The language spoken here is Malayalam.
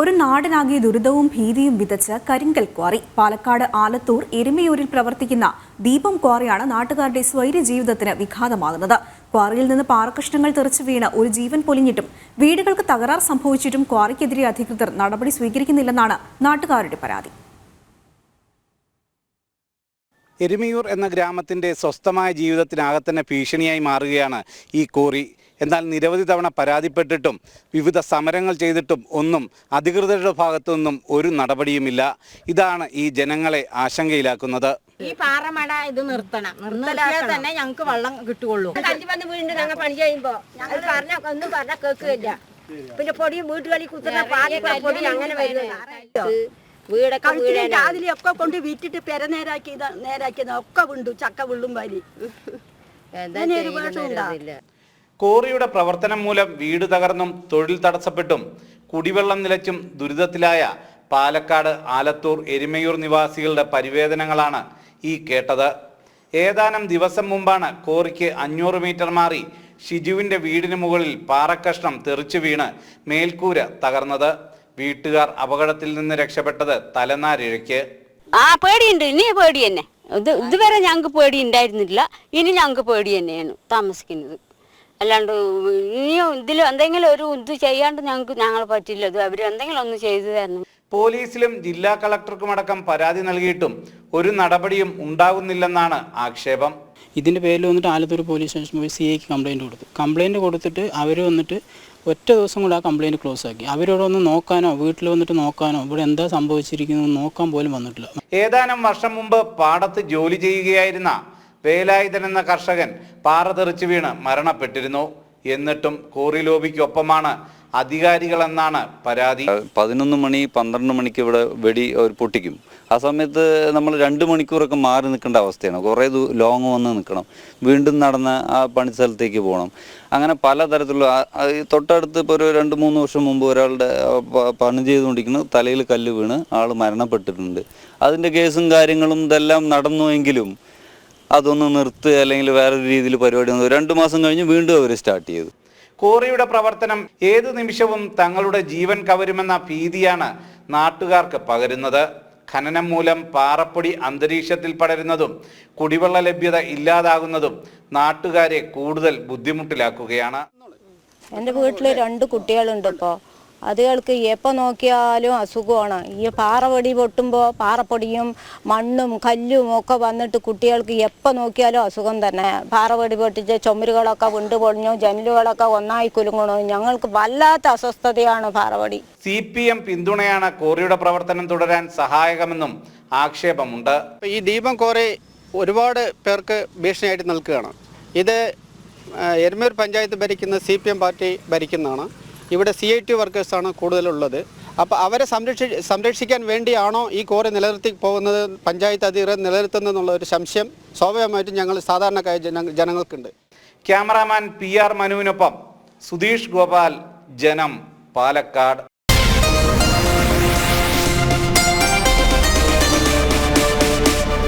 ഒരു നാടിനാകെ ദുരിതവും ഭീതിയും വിതച്ച് കരിങ്കൽ ക്വാറി. പാലക്കാട് ആലത്തൂർ എരുമയൂരിൽ പ്രവർത്തിക്കുന്ന ദീപം ക്വാറിയാണ് നാട്ടുകാരുടെ സ്വൈര്യ ജീവിതത്തിന് വിഘാതമാകുന്നത്. ക്വാറിയിൽ നിന്ന് പാറകഷ്ണങ്ങൾ തെറിച്ചു വീണ് ഒരു ജീവൻ പൊലിഞ്ഞിട്ടും വീടുകൾക്ക് തകരാർ സംഭവിച്ചിട്ടും ക്വാറിക്കെതിരെ അധികൃതർ നടപടി സ്വീകരിക്കുന്നില്ലെന്നാണ് നാട്ടുകാരുടെ പരാതി. എരുമയൂർ എന്ന ഗ്രാമത്തിന്റെ സ്വസ്ഥമായ ജീവിതത്തിനകത്തന്നെ ഭീഷണിയായി മാറുകയാണ് ഈ കോറി എന്നാൽ നിരവധി തവണ പരാതിപ്പെട്ടിട്ടും വിവിധ സമരങ്ങൾ ചെയ്തിട്ടും ഒന്നും അധികൃതരുടെ ഭാഗത്തു നിന്നും ഒരു നടപടിയുമില്ല. ഇതാണ് ഈ ജനങ്ങളെ ആശങ്കയിലാക്കുന്നത്. ഈ പാറമട ഇത് നിർത്തണം. നിർത്തിയാൽ തന്നെ ഞങ്ങൾക്ക് വെള്ളം കിട്ടുകയുള്ളൂ. വീണ്ടും ഞങ്ങൾ പണി ചെയ്യുമ്പോ പറഞ്ഞ ഒന്നും പറഞ്ഞ കേൾക്കുകയില്ല. പിന്നെ പൊടി വീട്ടുകളിൽ കുത്തുന്ന പാൽ പൊടി അങ്ങനെ വരുന്നത് വീടൊക്കെ കൊണ്ട് വിറ്റിട്ട് പെര നേരാക്കി നേരാക്കിയത് ഒക്കെ വിണ്ടു. ചക്ക വിള്ളും വലി എന്താ കോറിയുടെ പ്രവർത്തനം മൂലം വീട് തകർന്നും തൊഴിൽ തടസ്സപ്പെട്ടും കുടിവെള്ളം നിലച്ചും ദുരിതത്തിലായ പാലക്കാട് ആലത്തൂർ എരുമയൂർ നിവാസികളുടെ പരിവേദനങ്ങളാണ് ഈ കേട്ടത്. ഏതാനും ദിവസം മുമ്പാണ് കോറിക്ക് അഞ്ഞൂറ് മീറ്റർ മാറി ഷിജുവിന്റെ വീടിന് മുകളിൽ പാറക്കഷ്ണം തെറിച്ചു വീണ് മേൽക്കൂര തകർന്നത്. വീട്ടുകാർ അപകടത്തിൽ നിന്ന് രക്ഷപ്പെട്ടത് തലനാരിഴയ്ക്ക്. ആ പേടിയുണ്ട്. ഇനി പേടി തന്നെ. ഇത് ഇതുവരെ ഞങ്ങൾക്ക് പേടി ഉണ്ടായിരുന്നില്ല. ഇനി ഞങ്ങൾക്ക് പേടി തന്നെയാണ് താമസിക്കുന്നത്. അല്ലാണ്ട് ഇനിയും ഇതിൽ എന്തെങ്കിലും ഒരു ഇത് ചെയ്യാണ്ട് ഞങ്ങൾക്ക് ഞങ്ങൾ പറ്റില്ല. ഇത് അവർ എന്തെങ്കിലും ഒന്ന് ചെയ്തു തരണം. പോലീസിലും ജില്ലാ കളക്ടർക്കുമടക്കം പരാതി നൽകിയിട്ടും ഒരു നടപടിയും ഉണ്ടാകുന്നില്ലെന്നാണ് ആക്ഷേപം. ഇതിന്റെ പേരിൽ വന്നിട്ട് ആലത്തൂർ പോലീസ് സ്റ്റേഷൻ പോയി സി ഐക്ക് കംപ്ലയിന്റ് കൊടുത്തു. കംപ്ലയിന്റ് കൊടുത്തിട്ട് അവർ വന്നിട്ട് ഒറ്റ ദിവസം കൊണ്ട് ആ കംപ്ലയിന്റ് ക്ലോസ് ആക്കി. അവരോട് ഒന്ന് നോക്കാനോ വീട്ടിൽ വന്നിട്ട് നോക്കാനോ ഇവിടെ എന്താ സംഭവിച്ചിരിക്കുന്നത് നോക്കാൻ പോലും വന്നിട്ടില്ല. ഏതാനും വർഷം മുമ്പ് പാടത്ത് ജോലി ചെയ്യുകയായിരുന്ന വേലായുധൻ എന്ന കർഷകൻ പാറ തെറിച്ചു വീണ് മരണപ്പെട്ടിരുന്നു. എന്നിട്ടും കോറി ലോബിക്കൊപ്പമാണ് അധികാരികളെന്നാണ് പരാതി. പതിനൊന്ന് മണി പന്ത്രണ്ട് മണിക്ക് ഇവിടെ വെടി അവർ പൊട്ടിക്കും. ആ സമയത്ത് നമ്മൾ രണ്ട് മണിക്കൂറൊക്കെ മാറി നിൽക്കേണ്ട അവസ്ഥയാണ്. കുറേ ലോങ് വന്ന് നിൽക്കണം. വീണ്ടും നടന്ന് ആ പണിസ്ഥലത്തേക്ക് പോകണം. അങ്ങനെ പലതരത്തിലുള്ള തൊട്ടടുത്ത് ഇപ്പോൾ ഒരു രണ്ട് മൂന്ന് വർഷം മുമ്പ് ഒരാളുടെ പണി ചെയ്തുകൊണ്ടിരിക്കുന്നത് തലയിൽ കല്ല് വീണ് ആൾ മരണപ്പെട്ടിട്ടുണ്ട്. അതിന്റെ കേസും കാര്യങ്ങളും ഇതെല്ലാം നടന്നുവെങ്കിലും അതൊന്ന് നിർത്തുക അല്ലെങ്കിൽ വേറൊരു രീതിയിൽ പരിപാടി വന്നു. രണ്ട് മാസം കഴിഞ്ഞ് വീണ്ടും അവർ സ്റ്റാർട്ട് ചെയ്തു. കോറിയുടെ പ്രവർത്തനം ഏത് നിമിഷവും തങ്ങളുടെ ജീവൻ കവരുമെന്ന ഭീതിയാണ് നാട്ടുകാർക്ക് പകരുന്നത്. ഖനനം മൂലം പാറപ്പൊടി അന്തരീക്ഷത്തിൽ പടരുന്നതും കുടിവെള്ള ലഭ്യത ഇല്ലാതാകുന്നതും നാട്ടുകാരെ കൂടുതൽ ബുദ്ധിമുട്ടിലാക്കുകയാണ്. എന്റെ വീട്ടിൽ രണ്ട് കുട്ടികളുണ്ട് ഇപ്പോൾ അതുകൾക്ക് എപ്പോൾ നോക്കിയാലും അസുഖമാണ്. ഈ പാറപൊടി പൊട്ടുമ്പോൾ പാറപ്പൊടിയും മണ്ണും കല്ലും ഒക്കെ വന്നിട്ട് കുട്ടികൾക്ക് എപ്പോൾ നോക്കിയാലും അസുഖം തന്നെ. പാറപൊടി പൊട്ടിച്ച് ചുമരുകളൊക്കെ വിണ്ടു പൊളിഞ്ഞു ജനലുകളൊക്കെ ഒന്നായി കുലുങ്ങണു ഞങ്ങൾക്ക് വല്ലാത്ത അസ്വസ്ഥതയാണ് പാറപൊടി. സി പി എം പിന്തുണയാണ് കോറിയുടെ പ്രവർത്തനം തുടരാൻ സഹായകമെന്നും ആക്ഷേപമുണ്ട്. ഈ ദീപം കോറി ഒരുപാട് പേർക്ക് ഭീഷണിയായിട്ട് നിൽക്കുകയാണ്. ഇത് എരുമൂർ പഞ്ചായത്ത് ഭരിക്കുന്ന സി പി എം പാർട്ടി ഭരിക്കുന്നതാണ്. ഇവിടെ സി ഐ ടി വർക്കേഴ്സാണ് കൂടുതലുള്ളത്. അപ്പോൾ അവരെ സംരക്ഷി സംരക്ഷിക്കാൻ വേണ്ടിയാണോ ഈ കോറി നിലനിർത്തി പോകുന്നത് പഞ്ചായത്ത് അധികൃതർ നിലനിർത്തുന്നതെന്നുള്ള ഒരു സംശയം സ്വാഭാവികമായിട്ടും ഞങ്ങൾ സാധാരണക്കായ ജന ജനങ്ങൾക്കുണ്ട്. ക്യാമറാമാൻ പി ആർ മനുവിനൊപ്പം സുധീഷ് ഗോപാൽ ജനം പാലക്കാട്.